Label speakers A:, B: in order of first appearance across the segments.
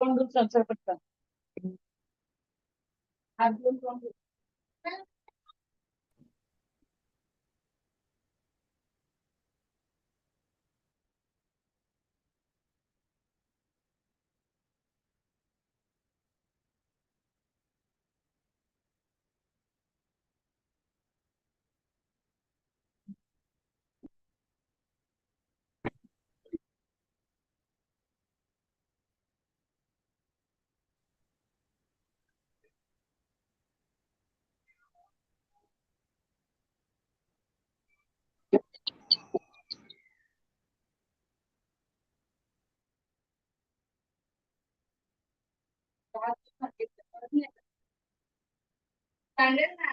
A: तोंड धुवून संसार पटकन. हात धुवून तोंड सांगेल ना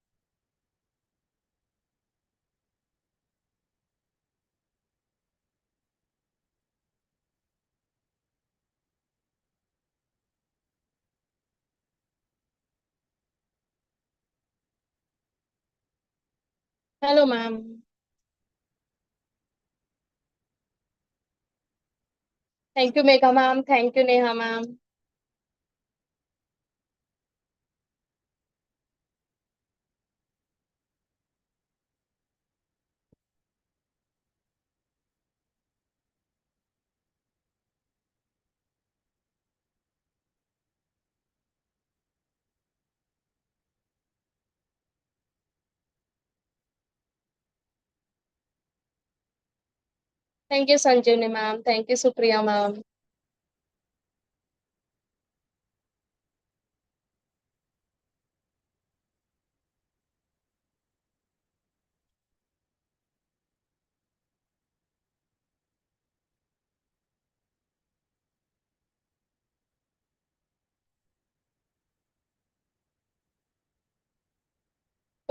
B: Hello, ma'am. Thank you, Megha ma'am. Thank you, Neha ma'am. Thank you, Sanjivni ma'am. Thank you, Supriya ma'am.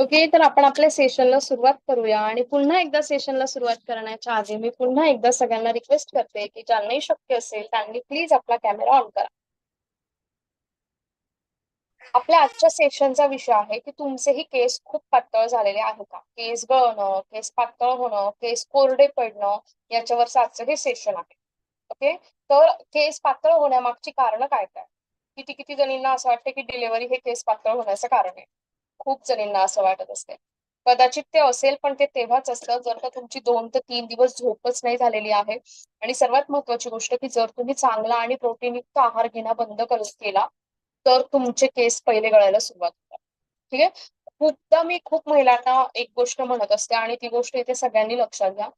B: Okay तर आपण आपल्या सेशनला सुरुवात करूया आणि पुन्हा एकदा सेशनला सुरुवात करण्याच्या आधी मी पुन्हा एकदा सगळ्यांना रिक्वेस्ट करते की ज्यांनाही शक्य असेल त्यांनी प्लीज आपला कॅमेरा ऑन करा. आपल्या आजच्या सेशनचा विषय आहे की तुमचेही केस खूप पातळ झालेले आहे का? केस गळणं केस पातळ होणं केस कोरडे पडणं याच्यावरच आजचं हे सेशन आहे. ओके तर केस पातळ होण्यामागची कारण काय काय? किती किती जणींना असं वाटतं की डिलिव्हरी हे केस पातळ होण्याचं कारण आहे? खूप जणींना असं वाटत असते कदाचित ते असेल पण ते तेव्हाच असतं जर का तुमची दोन ते तीन दिवस झोपच नाही झालेली आहे. आणि सर्वात महत्वाची गोष्ट की जर तुम्ही चांगला आणि प्रोटीनयुक्त आहार घेणं बंद कर- केला तर तुमचे केस पहिले गळायला सुरुवात होतात. ठीक आहे? खूपदा मी खूप महिलांना एक गोष्ट म्हणत असते आणि ती गोष्ट इथे सगळ्यांनी लक्षात घ्या.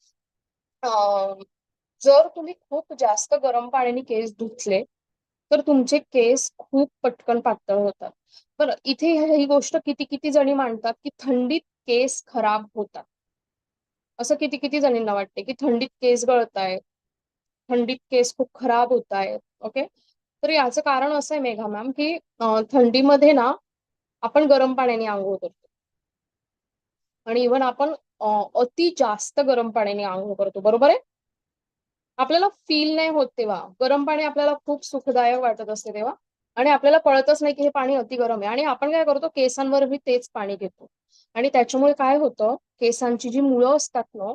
B: जर तुम्ही खूप जास्त गरम पाण्याने केस धुतले तर तुमचे केस खूप पटकन पातळ होतात. पण इथे ही गोष्ट किती किती जणी मांडतात की थंडीत केस खराब होतात. असं किती किती जणींना वाटते की थंडीत केस गळतायत थंडीत केस खूप खराब होत आहेत ओके? तर याचं कारण असं आहे मेघा मॅम की थंडीमध्ये ना आपण गरम पाण्याने आंघोळ करतो. आणि इव्हन आपण अति जास्त गरम पाण्याने आंघोळ करतो बरोबर आहे? आपल्याला फील नाही होत तेव्हा. गरम पाणी आपल्याला खूप सुखदायक वाटत असते तेव्हा. आणि आपल्याला कळतच नाही की हे पाणी अति गरम आहे. आणि आपण काय करतो केसांवरही तेच पाणी घेतो. आणि त्याच्यामुळे काय होतं केसांची जी मुळं असतात ना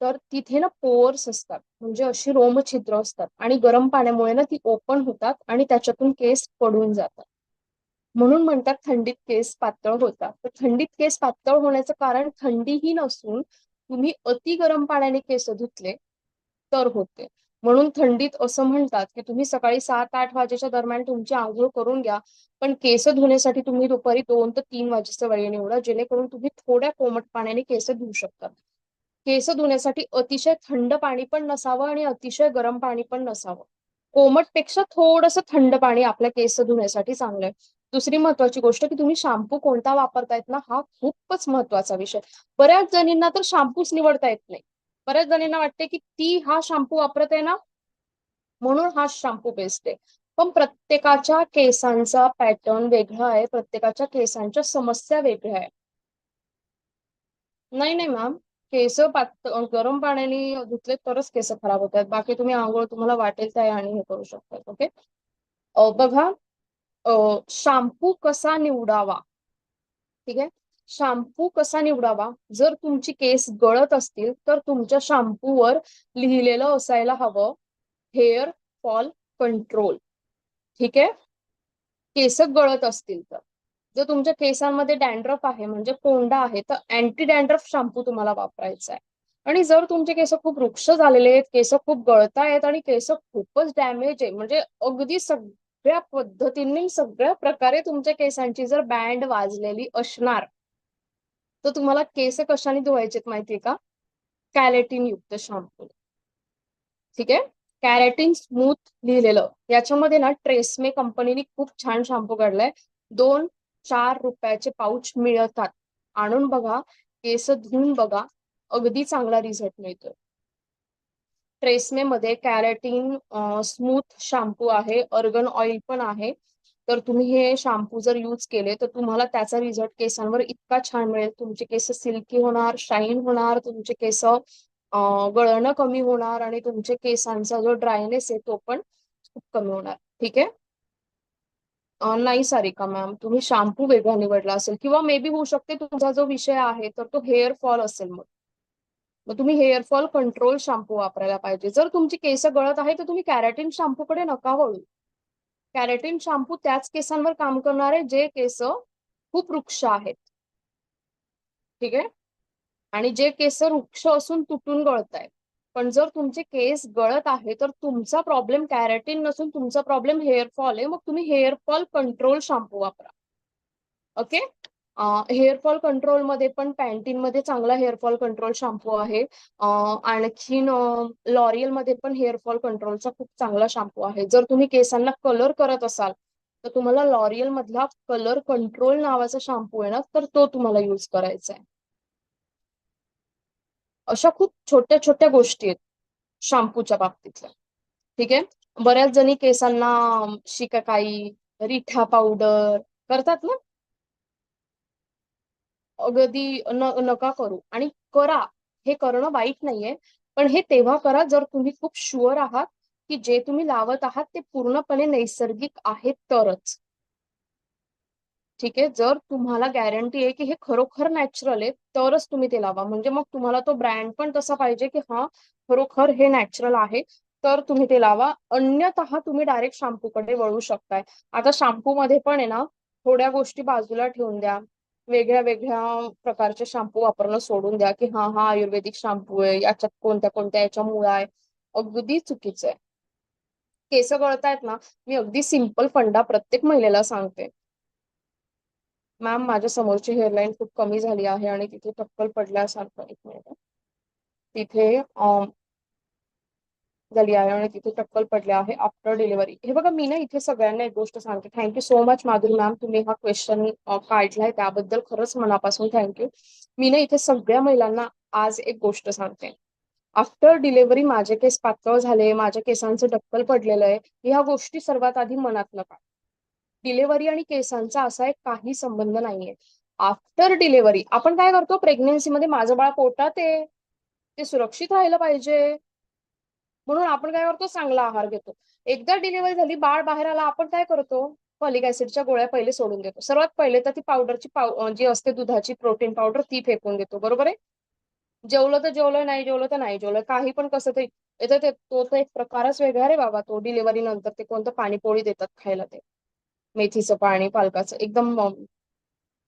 B: तर तिथे ना पोअर्स असतात. म्हणजे अशी रोमछिद्र असतात. आणि गरम पाण्यामुळे ना ती ओपन होतात आणि त्याच्यातून केस पडून जातात. म्हणून म्हणतात थंडीत केस पातळ होतात. तर थंडीत केस पातळ होण्याचं कारण थंडीही नसून तुम्ही अति गरम पाण्याने केस धुतले तर होते. म्हणून थंडीत असं म्हणतात की तुम्ही सकाळी सात आठ वाजेच्या दरम्यान तुमची आंघोळ करून घ्या. पण केस धुण्यासाठी तुम्ही दुपारी दोन ते तीन वाजेचा वेळ निवडा जेणेकरून तुम्ही थोड्या कोमट पाण्याने केस धुवू शकता. केस धुण्यासाठी अतिशय थंड पाणी पण नसावं आणि अतिशय गरम पाणी पण नसावं. कोमटपेक्षा थोडस थंड पाणी आपल्या केस धुण्यासाठी चांगलं आहे. दुसरी महत्वाची गोष्ट की तुम्ही शॅम्पू कोणता वापरतायत ना हा खूपच महत्त्वाचा विषय. बऱ्याच जणींना तर शॅम्पूच निवडता येत नाही. बऱ्याच जणींना वाटते की ती हा शॅम्पू वापरत आहे ना? म्हणून हा शॅम्पू बेस्ट आहे. पण प्रत्येकाच्या केसांचा पॅटर्न वेगळा आहे. प्रत्येकाच्या केसांच्या समस्या वेगळ्या आहे नाही नाही मॅम केस पात गरम पाण्याने धुतले तरच केस खराब होतात. बाकी तुम्ही आंघोळ तुम्हाला वाटेल त्या आणि हे करू शकता ओके बघा शॅम्पू कसा निवडावा? ठीक आहे? शॅम्पू कसा निवडावा? जर तुमची केस गळत असतील तर तुमच्या शॅम्पूवर लिहिलेलं असायला हवं हेअर फॉल कंट्रोल ठीक आहे? केस गळत असतील तर. जर तुमच्या केसांमध्ये डॅन्ड्रफ आहे म्हणजे कोंडा आहे तर अँटी डॅन्ड्रफ शॅम्पू तुम्हाला वापरायचा आहे आणि जर तुमचे केस खूप वृक्ष झालेले आहेत केस खूप गळतायत आणि केस खूपच डॅमेज आहे म्हणजे अगदी सगळ्या पद्धतीने सगळ्या प्रकारे तुमच्या केसांची जर बँड वाजलेली असणार तर तुम्हाला केस कशाने धुवायचेत माहितीये का? कॅरेटीन युक्त शॅम्पू ठीक आहे? कॅरेटीन स्मूथ लिहिलेलं. याच्यामध्ये ना ट्रेसमे कंपनीने खूप छान शॅम्पू काढलाय. दोन चार रुपयाचे पाऊच मिळतात. आणून बघा. केस धुवून बघा. अगदी चांगला रिझल्ट मिळतोय. ट्रेसमे मध्ये कॅरेटीन स्मूथ शॅम्पू आहे. अर्गन ऑइल पण आहे. तर तुम्ही हे शॅम्पू जर यूज केले तर तुम्हाला त्याचा रिझल्ट केसांवर इतका छान मिळेल. तुमचे केस सिल्की होणार शाईन होणार तुमचे केस गळणं कमी होणार आणि तुमचे केसांचा जो ड्रायनेस आहे तो पण खूप कमी होणार. ठीक आहे? नाही सारिका मॅम तुम्ही शॅम्पू वेगळा निवडला असेल किंवा मे बी होऊ शकते तुमचा जो विषय आहे तर तो हेअर फॉल असेल मग. मग तुम्ही हेअर फॉल कंट्रोल शॅम्पू वापरायला पाहिजे. जर तुमची केस गळत आहे तर तुम्ही कॅरेटीन शॅम्पूकडे नका वळू. कॅरेटीन शॅम्पू त्याच केसांवर काम करणारे जे केस खूप वृक्ष आहेत. ठीक आहे? आणि जे केस वृक्ष असून तुटून गळत आहेत पण जर तुमचे केस गळत आहे तर तुमचा प्रॉब्लेम कॅरेटीन नसून तुमचा प्रॉब्लेम हेअर फॉल आहे. मग तुम्ही हेअर फॉल कंट्रोल शॅम्पू वापरा. ओके? हेअरफॉल कंट्रोलमध्ये पण पॅन्टीन मध्ये चांगला हेअरफॉल कंट्रोल शॅम्पू आहे. आणखीन लॉरियलमध्ये पण हेअरफॉल कंट्रोलचा खूप चांगला शॅम्पू आहे. जर तुम्ही केसांना कलर करत असाल तर तुम्हाला लॉरियल मधला कलर कंट्रोल नावाचा शॅम्पू आहे ना तर तो तुम्हाला युज करायचा आहे. अशा खूप छोट्या छोट्या गोष्टी आहेत शॅम्पूच्या बाबतीतल्या. ठीक आहे? बऱ्याच जणी केसांना शिकाकाई रिठा पावडर करतात ना? अगदी नका करू. आणि करा. हे करणं वाईट नाहीये. पण हे तेव्हा करा जर तुम्ही खूप शुअर आहात की जे तुम्ही लावत आहात ते पूर्णपणे नैसर्गिक आहे तरच. ठीक आहे? जर तुम्हाला गॅरंटी आहे की हे खरोखर नॅचरल आहे तरच तुम्ही ते लावा. म्हणजे मग तुम्हाला तो ब्रँड पण तसा पाहिजे की हा खरोखर हे नॅचरल आहे तर तुम्ही ते लावा. अन्यतः तुम्ही डायरेक्ट शॅम्पूकडे वळू शकताय. आता शॅम्पू मध्ये पण आहे ना थोड्या गोष्टी बाजूला ठेवून द्या. वेगळ्या वेगळ्या प्रकारचे शॅम्पू वापरणं सोडून द्या की हा हा आयुर्वेदिक शॅम्पू आहे याच्यात कोणत्या कोणत्या याच्या मुळा आहे. अगदी चुकीचं आहे. केस गळतायत ना मी अगदी सिंपल फंडा प्रत्येक महिलेला सांगते. मॅम माझ्या समोरची हेअरलाईन खूप कमी झाली आहे आणि तिथे टक्कल पडल्यासारखं एक मिनिट तिथे झाली आहे आणि तिथे टक्कल पडले आहे आफ्टर डिलिव्हरी हे बघा मी ना इथे सगळ्यांना एक गोष्ट सांगते. Thank you so much Madhuri ma'am तुम्ही हा क्वेश्चन काढलाय. त्याबद्दल खरंच मनापासून थँक्यू मी ना इथे सगळ्या महिलांना आज एक गोष्ट सांगते. आफ्टर डिलिव्हरी माझे केस पातळ झाले माझ्या केसांचं टक्कल पडलेलं आहे. ह्या गोष्टी सर्वात आधी मनात नका. डिलिव्हरी आणि केसांचा असा एक काही संबंध नाहीये. आफ्टर डिलिव्हरी आपण काय करतो? प्रेग्नेन्सीमध्ये माझं बाळ पोटात आहे. ते सुरक्षित राहायला पाहिजे. म्हणून आपण काय करतो? चांगला आहार घेतो. एकदा डिलिव्हरी झाली बाळ बाहेर आला आपण काय करतो? फॉलिक ऍसिडच्या गोळ्या पहिले सोडून देतो. सर्वात पहिले तर ती पावडरची पाव जी असते दुधाची प्रोटीन पावडर ती फेकून देतो. बरोबर आहे? जेवलं तर जेवलं नाही जेवलं तर नाही जेवलं. काही पण कसं ते येतं ते तो तर एक प्रकारच वेगळा रे बाबा. तो डिलिव्हरी नंतर ते कोणतं पाणीपोळी देतात खायला ते. मेथीचं पाणी पालकाचं. एकदम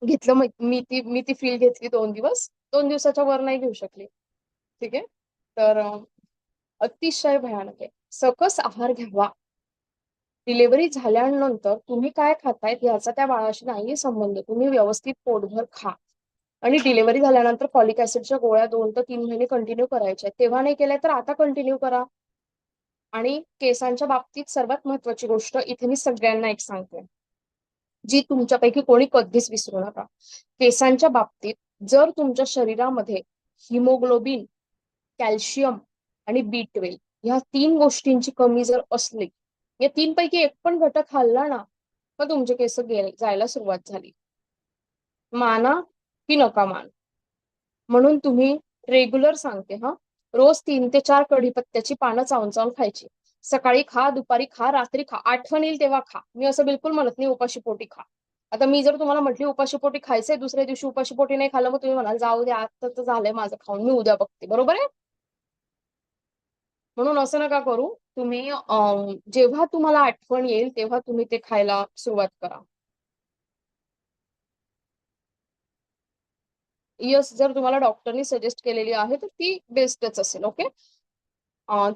B: घेतलं मी ती मी ती फील घेतली दोन दिवस. दोन दिवसाच्या वर नाही घेऊ शकली. ठीक आहे? तर अतिशय भयानक आहे. सकस आहार घ्यावा. डिलिव्हरी झाल्यानंतर तुम्ही काय खातायत याचा त्या बाळाशी नाही संबंध. तुम्ही व्यवस्थित पोटभर खा. आणि डिलिव्हरी झाल्यानंतर फॉलिक ऍसिडच्या गोळ्या दोन ते तीन महिने कंटिन्यू करायच्या तेव्हा नाही केल्या तर आता कंटिन्यू करा. आणि केसांच्या बाबतीत सर्वात महत्वाची गोष्ट इथे मी सगळ्यांना एक सांगते. जी तुमच्यापैकी कोणी कधीच विसरू नका. केसांच्या बाबतीत जर तुमच्या शरीरामध्ये हिमोग्लोबिन कॅल्शियम आणि बी ट्वेल्व ह्या तीन गोष्टींची कमी जर असली या तीन पैकी एक पण घटक हल्ला ना मग तुमचे केस गेले जायला सुरुवात झाली. माना की नका मान. म्हणून तुम्ही रेग्युलर सांगते हा. रोज तीन ते चार कढीपत्त्याची पानं चावून चावून खायची. सकाळी खा दुपारी खा रात्री खा. आठवण येईल तेव्हा खा. मी असं बिलकुल म्हणत नाही उपाशी पोटी खा. आता मी जर तुम्हाला म्हटली उपाशी पोटी खायचंय दुसऱ्या दिवशी उपाशी पोटी नाही खाल्लं मग तुम्ही म्हणाल जाऊ दे आता तर झालंय माझं खाऊन मी उद्या बघते. बरोबर आहे? म्हणून असं नका करू. तुम्ही जेव्हा तुम्हाला आठवण येईल तेव्हा तुम्ही ते खायला सुरुवात करा. यस जर तुम्हाला डॉक्टरनी सजेस्ट केलेली आहे तर ती बेस्टच असेल ओके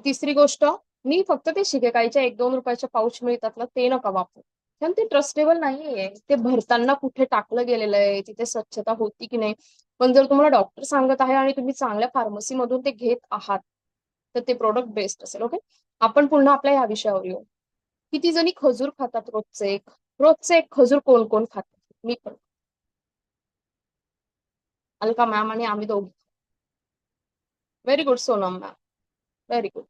B: तिसरी गोष्ट मी फक्त ते शिकेकाईच्या एक दोन रुपयाच्या पाऊच मिळतात ना ते नका वापरू. कारण ते ट्रस्टेबल नाहीये. ते भरताना कुठे टाकलं गेलेलं आहे तिथे स्वच्छता होती की नाही? पण जर तुम्हाला डॉक्टर सांगत आहे आणि तुम्ही चांगल्या फार्मसी मधून ते घेत आहात तर ते प्रोडक्ट बेस्ट असेल ओके आपण पुन्हा आपल्या या विषयावर येऊ. किती जणी खजूर खातात रोजचे एक? रोजचे एक खजूर कोण कोण खातात मी पण. अलका मॅम आणि आम्ही दोघी. Very good Sonam ma'am very good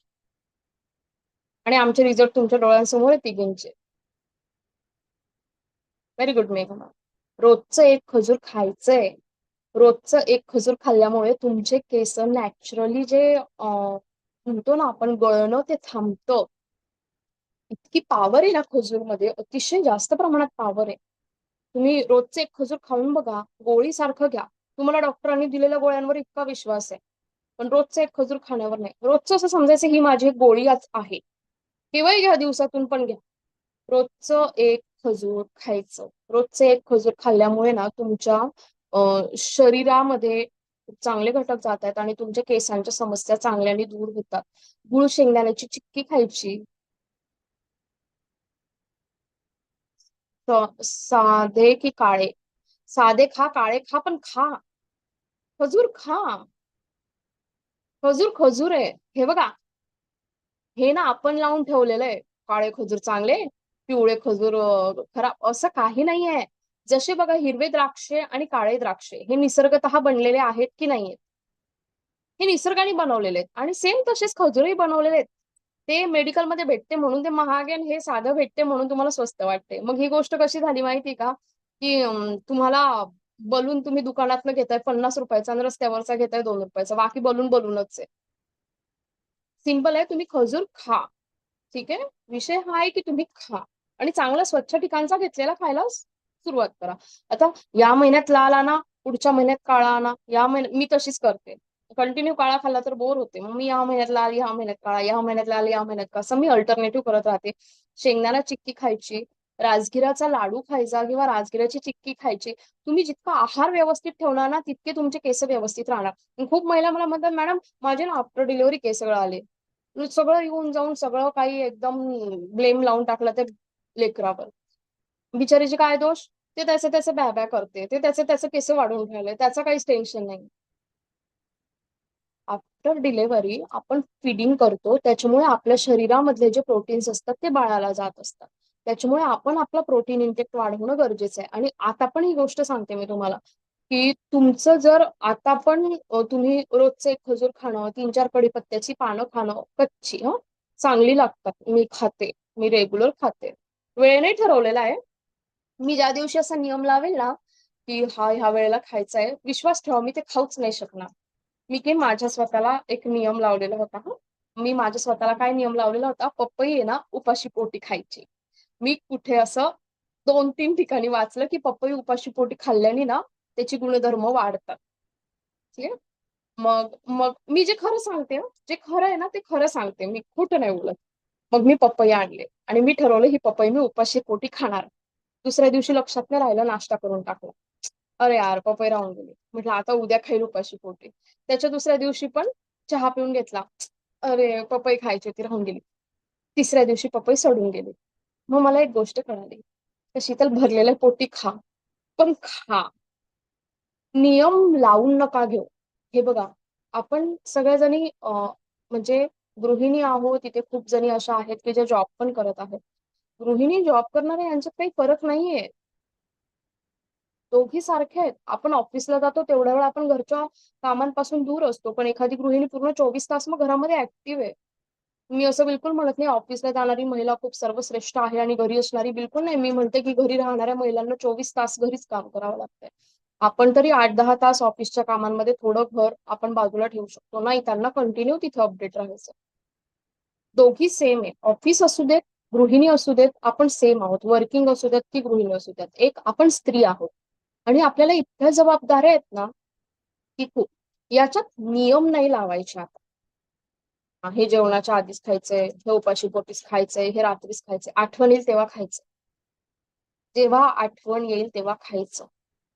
B: आणि आमचे रिझल्ट तुमच्या डोळ्यांसमोर आहे तिघींचे. व्हेरी गुड मेघा मॅम रोजचं एक खजूर खायचंय. रोजचं एक खजूर खाल्ल्यामुळे तुमचे केस नॅचरली जे म्हणतो ना आपण गळणं ते थांबतं. इतकी पॉवर आहे ना खजूरमध्ये अतिशय जास्त प्रमाणात पॉवर आहे. तुम्ही रोजचे एक खजूर खाऊन बघा गोळी सारखं घ्या. तुम्हाला डॉक्टरांनी दिलेल्या गोळ्यांवर इतका विश्वास आहे. पण रोजचं एक खजूर खाण्यावर नाही. रोजचं असं समजायचं ही माझी एक गोळी आज आहे. केव्हाही घ्या दिवसातून पण घ्या. रोजचं एक खजूर खायचं. रोजचं एक खजूर खाल्ल्यामुळे ना तुमच्या शरीरामध्ये चांगले घटक जात आहेत आणि तुमच्या केसांच्या समस्या चांगल्याने दूर होतात. गुळ शेंगदाण्याची चिक्की खायची. साधे की काळे? साधे खा काळे खा पण खा. खजूर खा. खजूर खजूर आहे. हे बघा. हे ना आपण लावून ठेवलेलं आहे. काळे खजूर चांगले पिवळे खजूर खराब असं काही नाही आहे जसे बघा हिरवे द्राक्षे आणि काळे द्राक्षे हे निसर्गत बनलेले आहेत की नाहीयेत? हे निसर्गाने बनवलेले आहेत आणि सेम तसेच खजूरही बनवलेले आहेत ते मेडिकलमध्ये भेटते म्हणून ते महाग आहे हे साधं भेटते म्हणून तुम्हाला स्वस्त वाटते. मग ही गोष्ट कशी झाली माहिती का? की तुम्हाला बलून तुम्ही दुकानातनं घेताय पन्नास रुपयाचा आणि रस्त्यावरचा घेताय दोन रुपयाचा. बाकी बलून बलूनच आहे. सिंपल आहे तुम्ही खजूर खा. ठीक आहे? विषय हा आहे की तुम्ही खा. आणि चांगला स्वच्छ ठिकाणचा घेतलेला खायला सुरुवात करा. आता या महिन्यात लाल आणा पुढच्या महिन्यात काळा आणा. या महिन्यात मी तशीच करते. कंटिन्यू काळा खाल्ला तर बोर होते. मग मी या महिन्यात लाल या महिन्यात काळा या महिन्यात लाल या महिन्यात का असं मी अल्टरनेटिव्ह करत राहते. शेंगदाणा चिक्की खायची राजगिराचा लाडू खायचा किंवा राजगिराची चिक्की खायची तुम्ही जितका आहार व्यवस्थित ठेवणार ना तितके तुमचे केस व्यवस्थित राहणार. खूप महिला मला म्हणतात मॅडम माझे ना आफ्टर डिलिव्हरी केस आले. सगळं येऊन जाऊन सगळं काही एकदम ब्लेम लावून टाकलं ते लेकरावर. बिचारीचे काय दोष? ते त्याचे त्याचे बॅ बॅ करते. ते त्याचे त्याचे केस वाढवून ठेवले त्याचं काहीच टेन्शन नाही. आफ्टर डिलेव्हरी आपण फिडिंग करतो. त्याच्यामुळे आपल्या शरीरामधले जे प्रोटीन्स असतात ते बाळाला जात असतात. त्याच्यामुळे आपण आपला प्रोटीन इंटेक्ट वाढवणं गरजेचं आहे. आणि आता पण ही गोष्ट सांगते मी तुम्हाला की तुमचं जर आता पण तुम्ही रोजचं एक खजूर खाणं तीन चार कडीपत्त्याची पानं खाणं कच्ची हा चांगली लागतात. मी खाते. मी रेग्युलर खाते. वेळ नाही ठरवलेला आहे. मी ज्या दिवशी असा नियम लावेल ना की हा ह्या वेळेला खायचा आहे विश्वास ठेवा मी ते खाऊच नाही शकणार. मी की माझ्या स्वतःला एक नियम लावलेला होता हा. मी माझ्या स्वतःला काय नियम लावलेला होता? पपई आहे ना उपाशी पोटी खायची. मी कुठे असं दोन तीन ठिकाणी वाचलं की पपई उपाशी पोटी खाल्ल्याने ना त्याचे गुणधर्म वाढतात. ठीक आहे मग मग मी जे खरं सांगते जे खरं आहे ना ते खरं सांगते. मी खोटं नाही उलट. मग मी पपई आणले आणि मी ठरवलं ही पपई मी उपाशी पोटी खाणार. दुसऱ्या दिवशी लक्षात नाही राहिलं नाश्ता करून टाकला. अरे यार पपई राहून गेली. म्हटलं आता उद्या खाईल उपाशी पोटी. त्याच्या दुसऱ्या दिवशी पण चहा पिऊन घेतला. अरे पपई खायची होती राहून गेली. तिसऱ्या दिवशी पपई सडून गेली. मग मला एक गोष्ट कळाली. तर शीतल भरलेल्या पोटी खा. पण खा. नियम लावून नका घेऊ. हे बघा आपण सगळ्याजणी म्हणजे गृहिणी आहोत तिथे खूप जणी अशा आहेत की ज्या जॉब पण करत आहेत. गृहिणी जॉब करणारे यांच्यात काही फरक नाहीये. दोघी सारखे आहेत. आपण ऑफिसला जातो तेवढ्या वेळ आपण घरच्या कामांपासून दूर असतो. पण एखादी गृहिणी पूर्ण चोवीस तास मग घरामध्ये ऍक्टिव्ह आहे. मी असं बिलकुल म्हणत नाही ऑफिसला जाणारी महिला खूप सर्वश्रेष्ठ आहे आणि घरी असणारी बिलकुल नाही. मी म्हणते की घरी राहणाऱ्या महिलांना चोवीस तास घरीच काम करावं लागतंय. आपण तरी आठ दहा तास ऑफिसच्या कामांमध्ये थोडं घर आपण बाजूला ठेवू शकतो. नाही त्यांना कंटिन्यू तिथे अपडेट राहायचं. दोघी सेम आहे. ऑफिस असू देत गृहिणी असू देत आपण सेम आहोत. वर्किंग असू देत ती गृहिणी असू देत. एक आपण स्त्री आहोत. आणि आपल्याला इतक्या जबाबदाऱ्या आहेत ना की खूप याच्यात नियम नाही लावायचे आता. हे जेवणाच्या आधीच खायचंय हे उपाशी पोटीस खायचंय हे रात्रीच खायचंय आठवण येईल तेव्हा खायचं. जेव्हा आठवण येईल तेव्हा खायचं.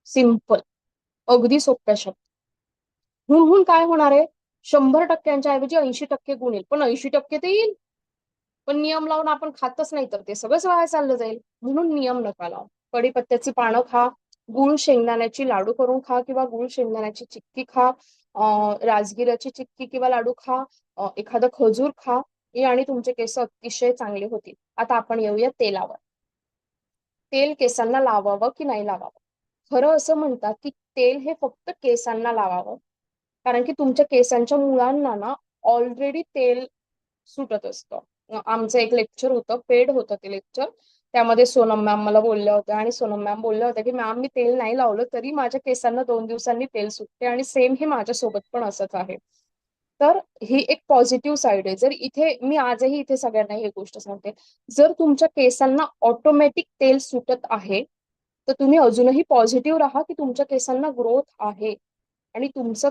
B: सिंपल अगदी सोप्या शब्द. हुन हुन काय होणार आहे? शंभर टक्क्यांच्या ऐवजी ऐंशी टक्के गुण येईल. पण ऐंशी टक्के ते येईल. पण नियम लावून आपण खातच नाही तर ते सगळंच वाया चाललं जाईल. म्हणून नियम नका लाव. कडीपत्त्याची पानं खा गुळ शेंगदाण्याची लाडू करून खा किंवा गुळ शेंगदाण्याची चिक्की खा राजगिराची चिक्की किंवा लाडू खा एखादं खजूर खा हे आणि तुमचे केस अतिशय चांगले होतील. आता आपण येऊया तेलावर. तेल केसांना लावावं की नाही लावावं? खरं असं म्हणतात की तेल हे फक्त केसांना लावावं. कारण की तुमच्या केसांच्या मुळांना ना ऑलरेडी तेल सुटत असतं. आमचं एक लेक्चर होतं पेड होतं ते लेक्चर त्यामध्ये सोनम मॅम मला बोलल्या होत्या आणि सोनम मॅम बोलल्या होत्या की मॅम मी तेल नाही लावलं तरी माझ्या केसांना दोन दिवसांनी तेल सुटते आणि सेम हे माझ्यासोबत पण असंच आहे. तर ही एक पॉझिटिव्ह साईड आहे. जर इथे मी आजही इथे सगळ्यांना ही गोष्ट सांगते. जर तुमच्या केसांना ऑटोमॅटिक तेल सुटत आहे तर तुम्ही अजूनही पॉझिटिव्ह राहा की तुमच्या केसांना ग्रोथ आहे. आणि तुमचं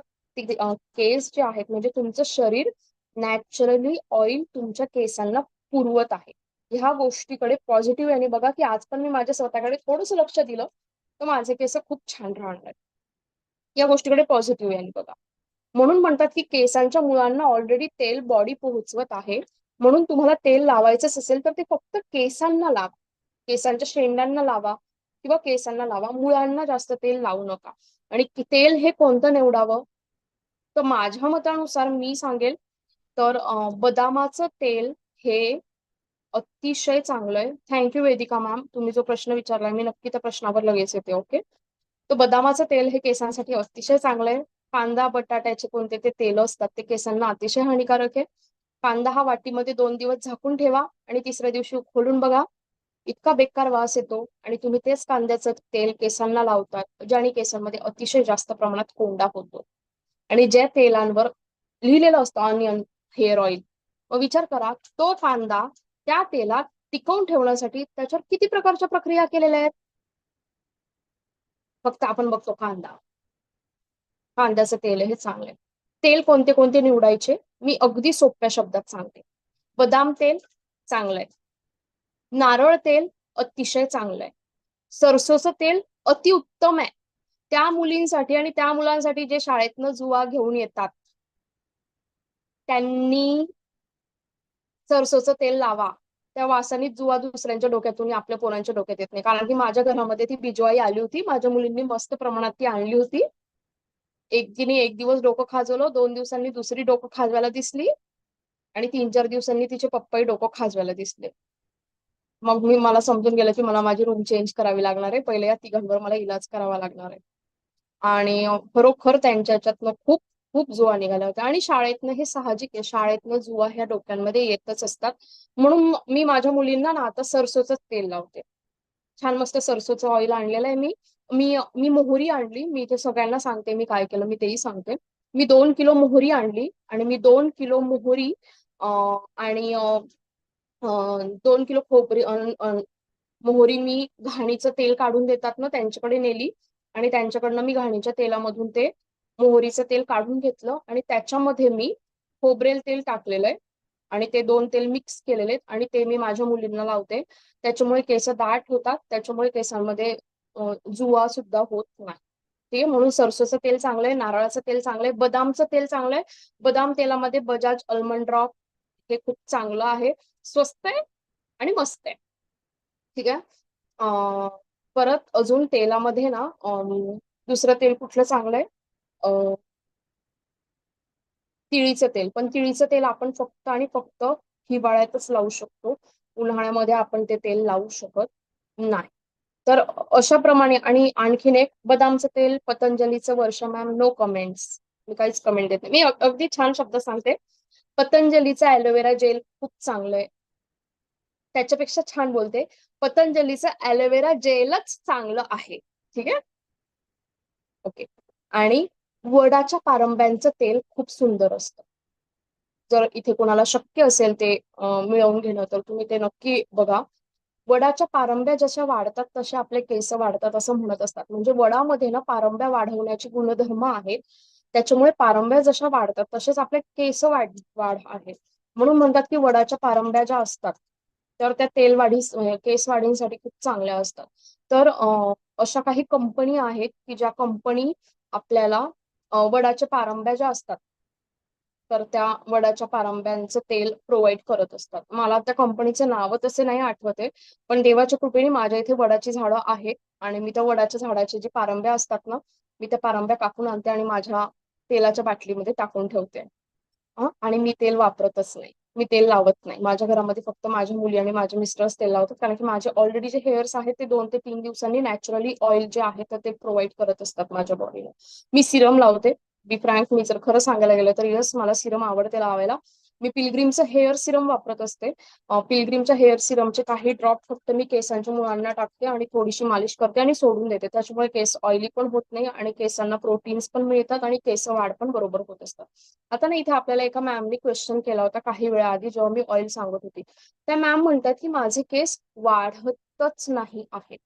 B: केस जे आहेत म्हणजे तुमचं शरीर नॅचरली ऑइल तुमच्या केसांना पुरवत आहे. ह्या गोष्टीकडे पॉझिटिव्ह आणि बघा की आज पण मी माझ्या स्वतःकडे थोडंसं लक्ष दिलं तर माझे केस खूप छान राहणार आहेत. या गोष्टीकडे पॉझिटिव्ह आणि बघा. म्हणून म्हणतात की केसांच्या मुळांना ऑलरेडी तेल बॉडी पोहोचवत आहे. म्हणून तुम्हाला तेल लावायचंच असेल तर ते फक्त केसांना लावा. केसांच्या शेंड्यांना लावा किंवा केसांना लावा. मुळांना जास्त तेल लावू नका. आणि तेल हे कोणतं निवडावं? तर माझ्या मतानुसार मी सांगेल तर बदामाचं तेल हे अतिशय चांगलं आहे. थँक्यू वेदिका मॅम तुम्ही जो प्रश्न विचारलाय मी नक्की त्या प्रश्नावर लगेच येते ओके तर बदामाचं तेल हे केसांसाठी अतिशय चांगलं आहे. कांदा बटाट्याचे कोणते ते तेल असतात ते केसांना अतिशय हानिकारक आहे. कांदा हा वाटीमध्ये दोन दिवस झाकून ठेवा आणि तिसऱ्या दिवशी खोलून बघा. इतका बेकार वास येतो आणि तुम्ही तेच कांद्याचं तेल केसांना लावतात ज्याने केसांमध्ये अतिशय जास्त प्रमाणात कोंडा होतो. आणि ज्या तेलांवर लिहिलेलं असतं ऑनियन हेअर ऑइल व विचार करा तो कांदा त्या तेलात टिकवून ठेवण्यासाठी त्याच्यावर किती प्रकारच्या प्रक्रिया केलेल्या आहेत? फक्त आपण बघतो कांदा कांद्याचं तेल हे चांगलं आहे. तेल कोणते कोणते निवडायचे? मी अगदी सोप्या शब्दात सांगते. बदाम तेल चांगलं आहे. नारळ तेल अतिशय चांगलं आहे. सरसोचं तेल अतिउत्तम आहे. त्या मुलींसाठी आणि त्या मुलांसाठी जे शाळेतनं जुवा घेऊन येतात त्यांनी सरसोचं तेल लावा. त्या वासाने जुवा दुसऱ्यांच्या डोक्यातून आपल्या पोरांच्या डोक्यात येत नाही. कारण की माझ्या घरामध्ये ती बिजवाई आली होती. माझ्या मुलींनी मस्त प्रमाणात ती आणली होती. एक तिने एक दिवस डोकं खाजवलं. दोन दिवसांनी दुसरी डोकं खाजवायला दिसली. आणि तीन चार दिवसांनी तिचे पप्पाही डोकं खाजवायला दिसले. मग मी मला समजून गेलं की मला माझी रूम चेंज करावी लागणार आहे. पहिले या तिघांवर मला इलाज करावा लागणार आहे. आणि खरोखर त्यांच्या ह्याच्यातनं खूप खूप जुवा निघाल्या होत्या आणि शाळेतनं हे साहजिक आहे. शाळेतनं जुवा ह्या डोक्यांमध्ये येतच असतात. म्हणून मी माझ्या मुलींना ना आता सरसोचं तेल लावते. छान मस्त सरसोचं ऑइल आणलेलं आहे मी. मी मी मोहरी आणली. मी ते सगळ्यांना सांगते मी काय केलं. मी तेही सांगते. मी दोन किलो मोहरी आणली आणि मी दोन किलो मोहरी आणि दोन किलो खोबरी मोहरी मी घाणीचं तेल काढून देतात ना त्यांच्याकडे नेली. आणि त्यांच्याकडनं मी घाणीच्या तेलामधून ते मोहरीचं तेल काढून घेतलं आणि त्याच्यामध्ये मी खोबरेल तेल टाकलेलं आहे. आणि ते दोन तेल मिक्स केलेले आणि ते मी माझ्या मुलींना लावते. त्याच्यामुळे केस दाट होतात. त्याच्यामुळे केसांमध्ये जुवा सुद्धा होत नाही. ठीक आहे? म्हणून सरसोचं तेल चांगलं आहे नारळाचं तेल चांगलं आहे बदामचं तेल चांगलं आहे. बदाम तेलामध्ये बजाज अल्मंड ड्रॉप हे खूप चांगलं आहे. स्वस्त आहे आणि मस्त आहे. ठीक आहे? परत अजून तेलामध्ये ना दुसरं तेल कुठलं चांगलं आहे? तिळीचं तेल. पण तिळीचं तेल आपण फक्त आणि फक्त हिवाळ्यातच लावू शकतो. उन्हाळ्यामध्ये आपण ते तेल लावू शकत नाही. तर अशा प्रमाणे आणि आणखीन एक बदामचं तेल पतंजलीचं वर्ष मॅम नो कमेंट्स मी काहीच कमेंट देत नाही. मी अगदी छान शब्द सांगते. पतंजलीचं ॲलोवेरा जेल खूप चांगलं आहे. त्याच्यापेक्षा छान बोलते. पतंजलीचं ॲलोवेरा जेलच चांगलं आहे. ठीक आहे? ओके. आणि वडाच्या पारंब्यांचं तेल खूप सुंदर असतं. जर इथे कोणाला शक्य असेल ते मिळवून घेणं तर तुम्ही ते नक्की बघा. वडाच्या पारंब्या जशा वाढतात तसे आपले केस वाढतात असं म्हणत असतात. म्हणजे वडामध्ये ना पारंब्या वाढवण्याचे गुणधर्म आहेत. त्याच्यामुळे पारंब्या जशा वाढतात तसेच आपले केस वाढ वाढ आहेत. म्हणून म्हणतात की वडाच्या पारंब्या ज्या असतात तर त्या तेल वाढी म्हणजे केस वाढीसाठी खूप चांगल्या असतात. तर अशा काही कंपनी आहेत की ज्या कंपनी आपल्याला वडाच्या पारंब्या ज्या असतात तर त्या वडाच्या पारंब्यांचं तेल प्रोव्हाइड करत असतात. मला त्या कंपनीचं नाव तसे नाही आठवते पण देवाच्या कृपेने माझ्या इथे वडाची झाडं आहेत आणि मी त्या वडाच्या झाडाचे जे पारंब्या असतात ना मी त्या पारंब्या कापून आणते आणि माझ्या तेलाच्या बाटलीमध्ये टाकून ठेवते. आणि मी तेल वापरतच नाही. मी तेल लावत नाही. माझ्या घरामध्ये फक्त माझ्या मुली आणि माझे मिस्टर्स तेल लावतात. कारण की माझे ऑलरेडी जे हेअर्स आहेत ते दोन ते तीन दिवसांनी नॅचरली ऑइल जे आहे तर ते प्रोव्हाइड करत असतात माझ्या बॉडीला मी सिरम लावते. बी फ्रँक मी जर खरं सांगायला गेलं तर यस मला सिरम आवडते लावायला. मी पिलग्रीमचं हेअर सिरम वापरत असते. पिलग्रीमच्या हेअर सिरमचे काही ड्रॉप फक्त मी केसांच्या मुळांना टाकते आणि थोडीशी मालिश करते आणि सोडून देते. त्याच्यामुळे केस ऑइली पण होत नाही आणि केसांना प्रोटीन्स पण मिळतात आणि केस वाढ पण बरोबर होत असतात. आता ना इथे आपल्याला एका मॅमने क्वेश्चन केला होता काही वेळा आधी जेव्हा मी ऑइल सांगत होती. त्या मॅम म्हणतात की माझे केस वाढतच नाही आहेत.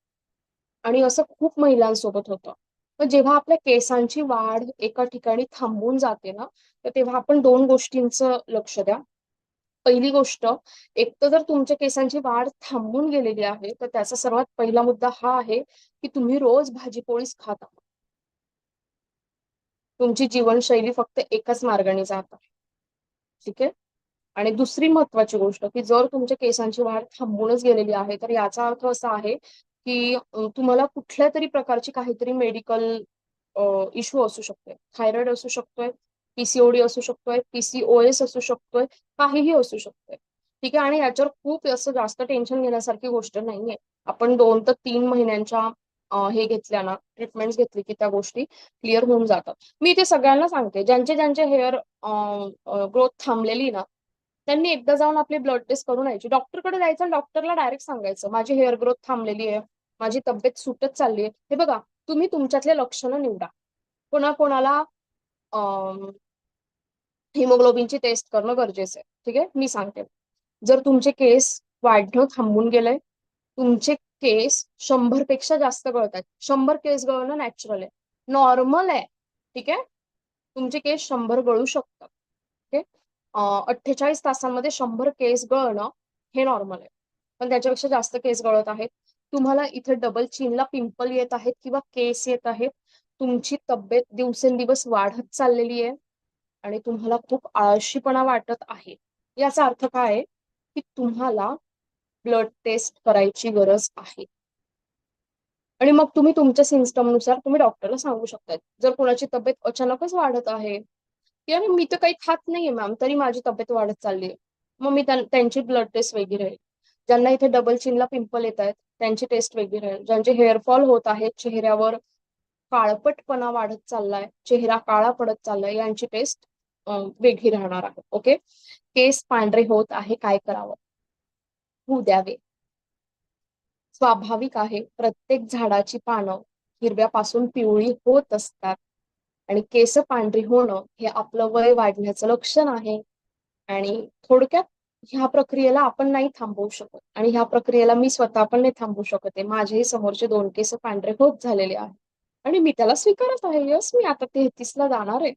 B: आणि असं खूप महिलांसोबत होतं. पण जेव्हा आपल्या केसांची वाढ एका ठिकाणी थांबून जाते ना तर तेव्हा आपण दोन गोष्टींचं लक्ष द्या. पहिली गोष्ट एक तर जर तुमच्या केसांची वाढ थांबून गेलेली आहे तर त्याचा सर्वात पहिला मुद्दा हा आहे की तुम्ही रोज भाजी पोळीच खात. आहात तुमची जीवनशैली फक्त एकाच मार्गाने जात आहे. ठीक आहे? आणि दुसरी महत्वाची गोष्ट की जर तुमच्या केसांची वाढ थांबूनच गेलेली आहे तर याचा अर्थ असा आहे की तुम्हाला कुठल्या तरी प्रकारची काहीतरी मेडिकल इश्यू असू शकते थायरॉइड असू शकतोय पीसीओडी असू शकतोय पीसीओएस असू शकतोय काहीही असू शकतोय. ठीक आहे? आणि याच्यावर खूप असं जास्त टेन्शन घेण्यासारखी गोष्ट नाहीये. आपण दोन तर तीन महिन्यांच्या हे घेतल्या ना ट्रीटमेंट घेतली की त्या गोष्टी क्लिअर होऊन जातात. मी ते सगळ्यांना सांगते ज्यांचे ज्यांचे हेअर ग्रोथ थांबलेली ना त्यांनी एकदा जाऊन आपली ब्लड टेस्ट करून यायची. डॉक्टरकडे जायचं डॉक्टरला डायरेक्ट सांगायचं माझी हेअर ग्रोथ थांबलेली आहे. माझी तब्येत सुटत चालली आहे. हे बघा तुम्ही तुमच्यातले लक्षणं निवडा. कोणा कोणाला हिमोग्लोबिनची टेस्ट करणं गरजेचं आहे. ठीक आहे? मी सांगते. जर तुमचे केस वाढणं थांबून गेलंय तुमचे केस शंभरपेक्षा जास्त गळतात शंभर केस गळणं नॅचरल आहे. नॉर्मल आहे. ठीक आहे? तुमचे केस शंभर गळू शकतात. ठीक अठ्ठेचाळीस तासांमध्ये शंभर केस गळणं हे नॉर्मल आहे. पण त्याच्यापेक्षा जास्त केस गळत आहेत. तुम्हाला इथे डबल चिनला पिंपल येत आहेत किंवा केस येत आहेत. तुमची तब्येत दिवसेंदिवस वाढत चाललेली आहे. आणि तुम्हाला खूप आळशीपणा वाटत आहे. याचा अर्थ काय आहे? की तुम्हाला ब्लड टेस्ट करायची गरज आहे. आणि मग तुम्ही तुमच्या सिस्टमनुसार तुम्ही डॉक्टरला सांगू शकता जर कोणाची तब्येत अचानकच वाढत आहे की अरे मी तर काही खात नाहीये मॅम तरी माझी तब्येत वाढत चालली आहे मग मी त्यांची ब्लड टेस्ट वगैरे ज्यांना इथे डबल चिनला पिंपल येत आहेत त्यांची टेस्ट वेगळी राहील ज्यांचे हेअरफॉल होत आहेत चेहऱ्यावर काळपटपणा वाढत चाललाय चेहरा काळा पडत चाललाय यांची टेस्ट वेगळी राहणार आहे. ओके केस पांढरे होत आहे काय करावं? होऊ द्यावे. स्वाभाविक आहे प्रत्येक झाडाची पानं हिरव्यापासून पिवळी होत असतात. आणि केस पांढरी होणं हे आपलं वय वाढण्याचं लक्षण आहे. आणि थोडक्यात ह्या प्रक्रियेला आपण नाही थांबवू शकत. आणि ह्या प्रक्रियेला मी स्वतः पण नाही थांबवू शकत आहे. माझेही समोरचे दोन केस पांढरे होत झालेले आहे आणि मी त्याला स्वीकारत आहे. यस मी आता तेहतीसला जाणार आहे.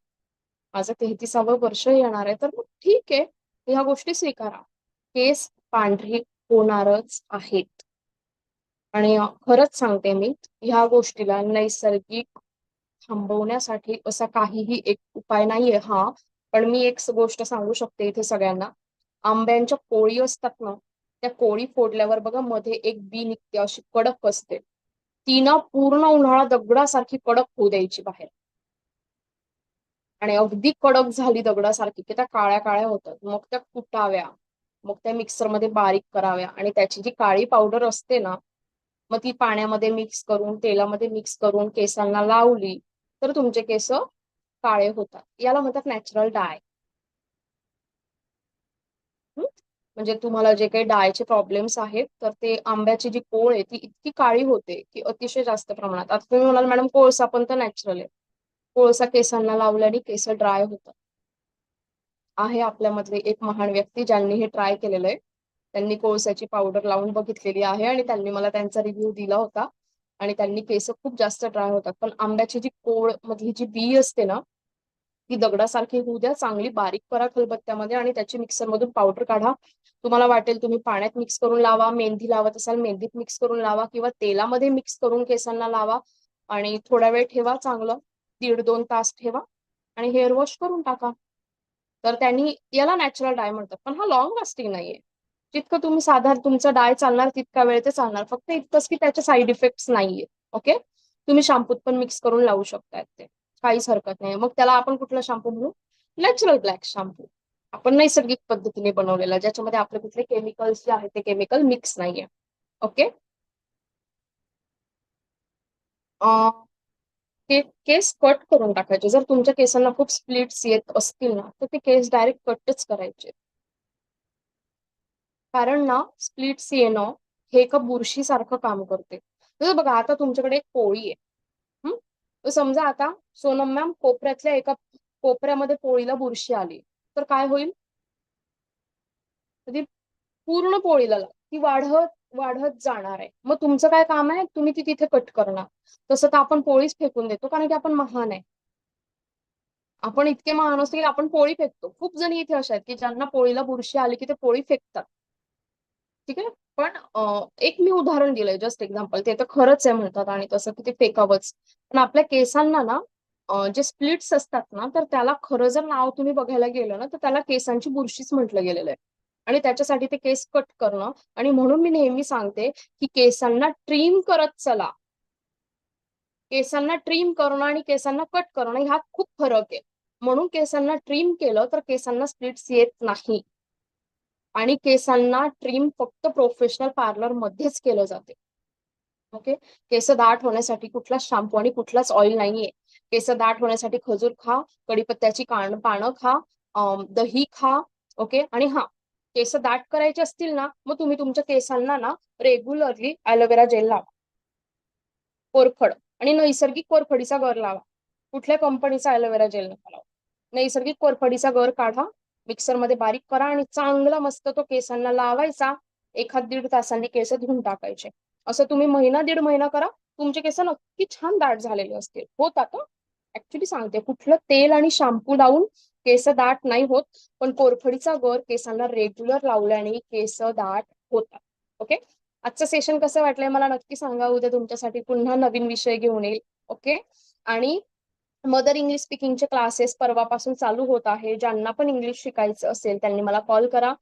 B: माझं तेहतीसावं वर्ष येणार आहे. तर मग ठीक आहे. ह्या गोष्टी स्वीकारा. केस पांढरी होणारच आहेत. आणि खरंच सांगते मी ह्या गोष्टीला नैसर्गिक थांबवण्यासाठी असा काहीही एक उपाय नाहीये. हा पण मी एक गोष्ट सांगू शकते इथे सगळ्यांना. आंब्यांच्या कोळी असतात ना त्या कोळी फोडल्यावर बघा मध्ये एक बी निघते अशी कडक असते. ती ना पूर्ण उन्हाळा दगडासारखी कडक होऊ द्यायची बाहेर. आणि अगदी कडक झाली दगडासारखी की त्या काळ्या काळ्या होतात. मग त्या कुटाव्या मग त्या मिक्सरमध्ये बारीक कराव्या आणि त्याची जी काळी पावडर असते ना मग ती पाण्यामध्ये मिक्स करून तेलामध्ये मिक्स करून केसांना लावली तर तुमचे केस काळे होतात. याला म्हणतात नॅचरल डाय म्हणजे तुम्हाला जे काही डायचे प्रॉब्लेम्स आहेत तर ते आंब्याची जी कोळ आहे ती इतकी काळी होते की अतिशय जास्त प्रमाणात. आता तुम्ही म्हणाल मॅडम कोळसा पण तर नॅचरल आहे. कोळसा केसांना लावल्याने केस ड्राय होतात. आहे आपल्यामधले एक महान व्यक्ती ज्यांनी हे ट्राय केलेलं आहे. त्यांनी कोळसाची पावडर लावून बघितलेली आहे आणि त्यांनी मला त्यांचा रिव्ह्यू दिला होता. आणि त्यांनी केस खूप जास्त ड्राय होतात. पण आंब्याची जी कोळ मधली जी बी असते ना ती दगडासारखी होऊ द्या चांगली बारीक करा खलबत्त्यामध्ये आणि त्याची मिक्सर मधून पावडर काढा. तुम्हाला वाटेल तुम्ही पाण्यात मिक्स करून लावा मेहंदी लावत असाल मेहंदीत मिक्स करून लावा किंवा तेलामध्ये मिक्स करून केसांना लावा आणि थोडा वेळ ठेवा चांगलं दीड दोन तास ठेवा आणि हेअर वॉश करून टाका. तर त्यांनी याला नॅचरल डाय म्हणतात पण हा लॉंग लास्टिंग नाहीये. जितकं तुम्ही साधारण तुमचं डाय चालणार तितका वेळ ते चालणार फक्त इतकंच की त्याचे साईड इफेक्ट्स नाहीये ओके तुम्ही शॅम्पूत पण मिक्स करून लावू शकतायत ते. काहीच हरकत नाही. मग त्याला आपण कुठला शॅम्पू म्हणू? नॅचरल ब्लॅक शॅम्पू आपण नैसर्गिक पद्धतीने बनवलेला ज्याच्यामध्ये आपले कुठले केमिकल्स जे आहेत ते केमिकल मिक्स नाहीये. ओके के केस कट करून टाकायचे. जर तुमच्या केसांना खूप स्प्लिट्स येत असतील ना तर ते केस डायरेक्ट कटच करायचे. कारण ना स्प्लिट्स येणं हे एका बुरशीसारखं काम करते. बघा आता तुमच्याकडे एक पोळी आहे. समजा आता सोनम मॅम कोपऱ्यातल्या एका कोपऱ्यामध्ये पोळीला बुरशी आली. तर काय होईल? ती पूर्ण पोळीला ती वाढत वाढत जाणार आहे. मग तुमचं काय काम आहे? तुम्ही ती तिथे कट करणार. तसं तर आपण पोळीच फेकून देतो कारण की आपण महान आहे. आपण इतके महान असतो की आपण पोळी फेकतो. खूप जणी इथे अशा आहेत की ज्यांना पोळीला बुरशी आली की ते पोळी फेकतात. ठीक आहे? पण एक मी उदाहरण दिलंय जस्ट एक्झाम्पल ते तर खरंच आहे म्हणतात आणि तसं की ते फेकावंच. पण आपल्या केसांना ना जे स्प्लिट्स असतात ना तर त्याला खरं जर नाव तुम्ही बघायला गेलं ना तर त्याला केसांची बुरशीच म्हटलं गेलेलं आहे. आणि त्याच्यासाठी ते केस कट करणं. आणि म्हणून मी नेहमी सांगते की केसांना ट्रिम करत चला. केसांना ट्रिम करणं आणि केसांना कट करणं ह्यात खूप फरक आहे. म्हणून केसांना ट्रिम केलं तर केसांना स्प्लिट्स येत नाही. आणि केसांना ट्रिम फक्त प्रोफेशनल पार्लर मध्येच केलं जाते. ओके केस दाट होण्यासाठी कुठलाच शॅम्पू आणि कुठलाच ऑइल नाहीये. केस दाट होण्यासाठी खजूर खा कडीपत्त्याची कान पानं खा दही खा ओके आणि हा केस दाट करायचे असतील ना मग तुम्ही तुमच्या केसांना ना रेग्युलरली ॲलोवेरा जेल लावा. कोरफड. आणि नैसर्गिक कोरफडीचा गर लावा. कुठल्या कंपनीचा ॲलोवेरा जेल नका लावा. नैसर्गिक कोरफडीचा गर काढा मिक्सरमध्ये बारीक करा आणि चांगला मस्त तो केसांना लावायचा. एखाद दीड तासांनी केस धुवून टाकायचे. असं तुम्ही महिना दीड महिना करा. तुमचे केस नक्की छान दाट झालेले असतील. होतात ऍक्च्युली सांगते कुठलं तेल आणि शॅम्पू लावून केस दाट नाही होत पण कोरफडीचा गर केसांना रेग्युलर लावल्याने केस दाट होतात. ओके आजचं सेशन कसं वाटलंय? मला नक्की सांगा. उद्या तुमच्यासाठी पुन्हा नवीन विषय घेऊन येईल. ओके आणि मदर इंग्लिश स्पीकिंगचे क्लासेस परवापासून चालू होत आहे. ज्यांना पण इंग्लिश शिकायचं असेल त्यांनी मला कॉल करा.